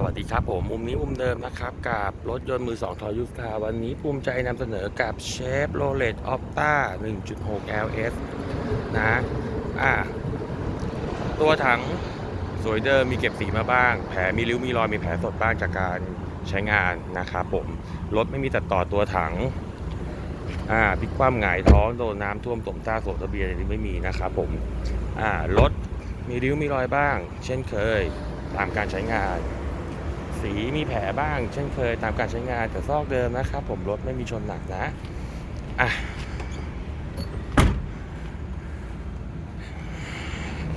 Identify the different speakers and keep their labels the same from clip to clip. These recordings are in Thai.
Speaker 1: สวัสดีครับผมมุมนี้มุมเดิมนะครับกับรถยนต์มือ2ทอยุสคาวันนี้ภูมิใจนำเสนอกับเชฟโรเลตออฟต้า1.6 LS นะอะตัวถังสวยเดิมมีเก็บสีมาบ้าง แผลมีริ้วมีรอยมีแผลสดบ้างจากการใช้งานนะครับผมรถไม่มีตัดต่อตัวถังอ่าพลิกคว่ำหงายท้องโดนน้ำท่วมตมซ่าโสดระเบียนอะไรนี้ไม่มีนะครับผมอ่ารถมีริ้วมีรอยบ้าง เช่นเคยตามการใช้งาน สีมีแผลบ้าง เช่นเคยตามการใช้งานแต่ซอกเดิมนะครับ ผมรถไม่มีชนหนักนะอะ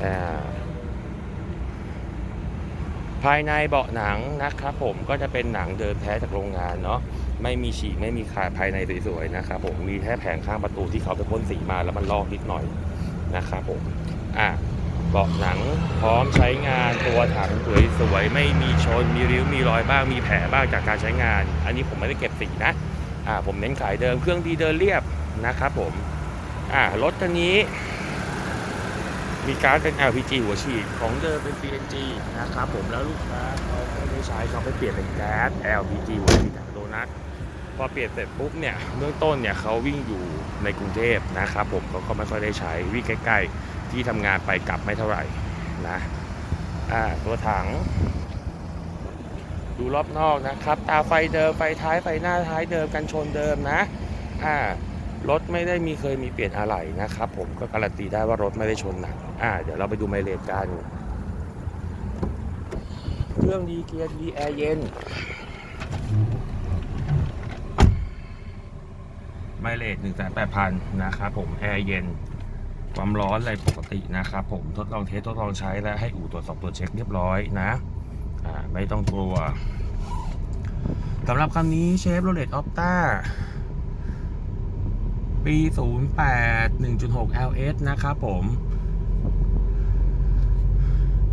Speaker 1: อ่าภายในเบาะหนังนะครับผมก็จะเป็นหนังเดิมแท้จากโรงงานเนาะไม่มีฉีกไม่มีขาดภายในสวยๆนะครับผมมีแค่แผงข้างประตูที่เขาไปพ่นสีมาแล้วมันลอกนิดหน่อยนะครับผมอะ เบาะหนังพร้อมใช้งานตัวถังสวยๆไม่มีชน มีริ้วมีรอยบ้างมีแผลบ้างจากการใช้งาน อันนี้ผมไม่ได้เก็บสีนะอ่าผมเน้นขายเดิมเครื่องดีเดินเรียบนะครับผมอ่ารถคันนี้ มีการดเป็น LPG หัวฉีดของเดิมเป็น PNG นะครับผมแล้วลูกค้าเขาไม่ได้ใช้เขาไปเปลี่ยนเป็นแก๊ส LPG หัวฉีดจากโดนัทพอเปลี่ยนเสร็จปุ๊บเนี่ยเบื้องต้นเนี่ยเขาวิ่งอยู่ในกรุงเทพนะครับผมเขาก็ไม่ค่อยได้ใช้วิ่งใกล้ๆ ที่ทำงานไปกลับไม่เท่าไหร่นะอ่าตัวถัง ดูรอบนอกนะครับ ตาไฟเดิม ไฟท้ายไฟหน้าท้ายเดิมกันชนเดิมนะอ่ารถไม่ได้มีเคยมีเปลี่ยนอะไหล่นะครับ ผมก็การันตีได้ว่ารถไม่ได้ชนหนักอ่าเดี๋ยวเราไปดูไมล์เลนกันเครื่องดีเกียร์ดีแอร์เย็นไมล์เลนหนึ่งแสนแปดพันนะครับผมแอร์เย็น ความร้อนอะไรปกตินะครับผมทดลองเทสทดลองใช้และให้อู่ตรวจสอบตรวจเช็คเรียบร้อยนะอ่าไม่ต้องกลัวสำหรับคันนี้เชฟโรเลตออฟต้าปี 08 1.6 LS นะครับผม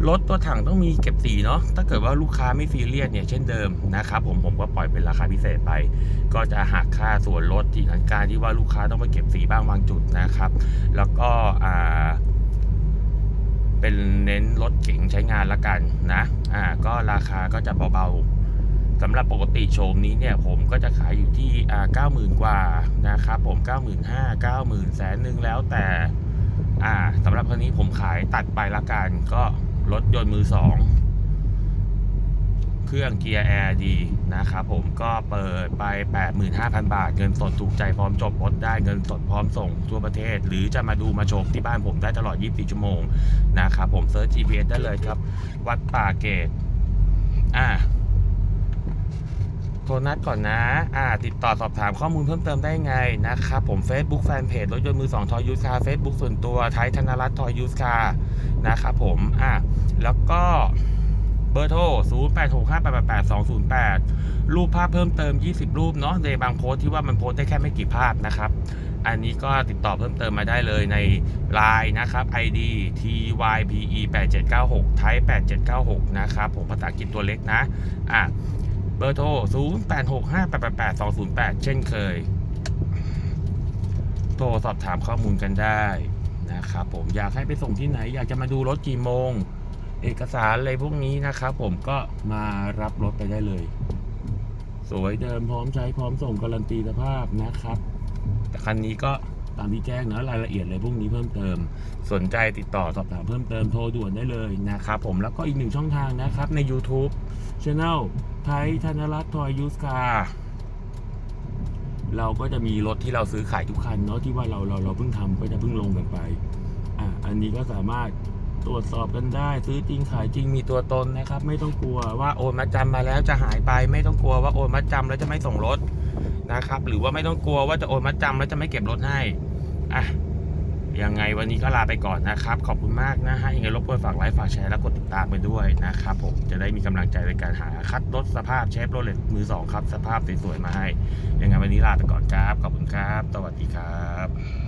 Speaker 1: รถตัวถังต้องมีเก็บสีเนาะ ถ้าเกิดว่าลูกค้าไม่ซีเรียสเนี่ยเช่นเดิมนะครับผมผมก็ปล่อยเป็นราคาพิเศษไป ก็จะหักค่าส่วนลดที่การที่ว่าลูกค้าต้องไปเก็บสีบ้างบางจุดนะครับ แล้วก็อ่าเป็นเน้นรถเก๋งใช้งานละกันนะ อ่า ก็ราคาก็จะเบาๆสำหรับปกติโฉมนี้เนี่ยผมก็จะขายอยู่ที่อ่าเก้าหมื่นกว่านะครับผมเก้าหมื่นห้าเก้าหมื่นแสนหนึ่งแล้วแต่ อ่าสำหรับคันนี้ผมขายตัดไปละกันก็ รถยนต์มือสอง เครื่องเกียร์แอร์ดีนะครับผมก็เปิดไป 85,000 บาท เงินสดถูกใจพร้อมจบรถได้เงินสดพร้อมส่งทั่วประเทศ หรือจะมาดูมาชมที่บ้านผมได้ตลอด 24 ชั่วโมงนะครับผมเซิร์ช GPS ได้เลยครับ วัดป่าเกตอ่า ทรนัดก่อนนะ อ่า ติดต่อสอบถามข้อมูลเพิ่มเติมได้ไงนะครับ ผม Facebook Fanpage รถยนต์มือ2ทอยยูสคา Facebook ส่วนตัวไทยธนรัตน์ทอยยูสคานะครับผม อ่าแล้วก็เบอร์โทร 0 8 6 5 8 8 8 2 0 8 รูปภาพเพิ่มเติม 20 รูปเนาะในบางโพสที่ว่ามันโพสได้แค่ไม่กี่ภาพนะครับ อันนี้ก็ติดต่อเพิ่มเติมมาได้เลยใน Line นะครับ ID type 8796 type 8796 นะครับ ผมภาษาอังกฤษตัวเล็กนะ อะ เบอร์โทร 0 8 6 5 8 8 8 2 0 8 เช่นเคย โทรสอบถามข้อมูลกันได้นะครับผมอยากให้ไปส่งที่ไหน อยากจะมาดูรถกี่โมง เอกสารอะไรพวกนี้นะครับผมก็มารับรถไปได้เลย สวยเดิมพร้อมใช้พร้อมส่งการันตีสภาพนะครับ แต่คันนี้ก็ตามที่แจ้งเนะรายละเอียดอะไรพวกนี้เพิ่มเติม สนใจติดต่อสอบถามเพิ่มเติมโทรด่วนได้เลยนะครับผมแล้วก็อีกหนึ่งช่องทางนะครับใน YouTube Channel ไทยธนรัตน์ทอยยูสคาเราก็จะมีรถที่เราซื้อขายทุกคันเนาะที่ว่าเราเราเราเพิ่งทำก็จะเพิ่งลงกันไปอะอันนี้ก็สามารถตรวจสอบกันได้ ซื้อจริงขายจริงมีตัวตนนะครับ ไม่ต้องกลัวว่าโอนมาจำมาแล้วจะหายไป ไม่ต้องกลัวว่าโอนมาจำแล้วจะไม่ส่งรถนะครับ หรือว่าไม่ต้องกลัวว่าจะโอนมาจำแล้วจะไม่เก็บรถให้อะ ยังไงวันนี้ก็ลาไปก่อนนะครับ ขอบคุณมากนะฮะยังไงรบกวนฝากไลค์ฝากแชร์และกดติดตามไปด้วยนะครับผมจะได้มีกำลังใจในการหาคัดรถสภาพเชฟโรเลตมือสองครับ สภาพสวยๆมาให้ ยังไงวันนี้ลาไปก่อนครับ ขอบคุณครับ สวัสดีครับ